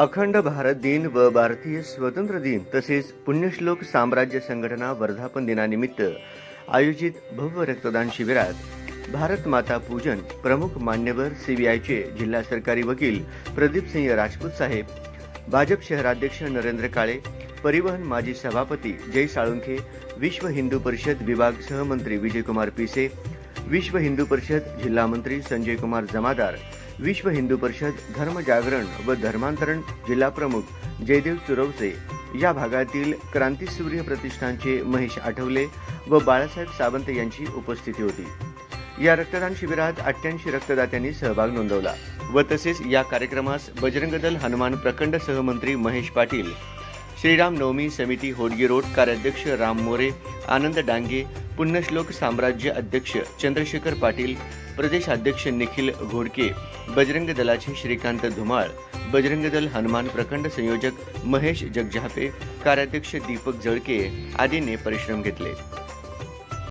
अखंड भारत दिन व भारतीय स्वतंत्र दिन तसेच पुण्यश्लोक साम्राज्य संघटना वर्धापन दिनानिमित्त आयोजित भव्य रक्तदान शिबिरात भारत माता पूजन प्रमुख मान्यवर सीबीआयचे जिल्हा सरकारी वकील प्रदीप सिंह राजपूत साहेब भाजप शहराध्यक्ष नरेंद्र काळे परिवहन माजी सभापती जय साळुंखे विश्व हिंदू परिषद विभाग सहमंत्री विजयकुमार पिसे विश्व हिंदू परिषद जिल्हा मंत्री संजय कुमार जमादार विश्व हिंदू परिषद धर्म जागरण व धर्मांतरण जिल्हाप्रमुख जयदेव चुरवसे या भागातील क्रांतीसूर्य प्रतिष्ठानचे महेश आठवले व बाळासाहेब सावंत यांची उपस्थिती होती. या रक्तदान शिबिरात अठ्ठ्याऐंशी रक्तदात्यांनी सहभाग नोंदवला व तसेच या कार्यक्रमास बजरंग दल हनुमान प्रखंड सहमंत्री महेश पाटील श्रीराम नवमी समिती होडगी रोड कार्याध्यक्ष राम मोरे आनंद डांगे पुण्यश्लोक साम्राज्य अध्यक्ष चंद्रशेखर पाटील प्रदेशाध्यक्ष निखिल घोडके बजरंग दलाचे श्रीकांत धुमाळ बजरंग दल हनुमान प्रखंड संयोजक महेश जगझापे कार्याध्यक्ष दीपक जळके आदींनी परिश्रम घेतले.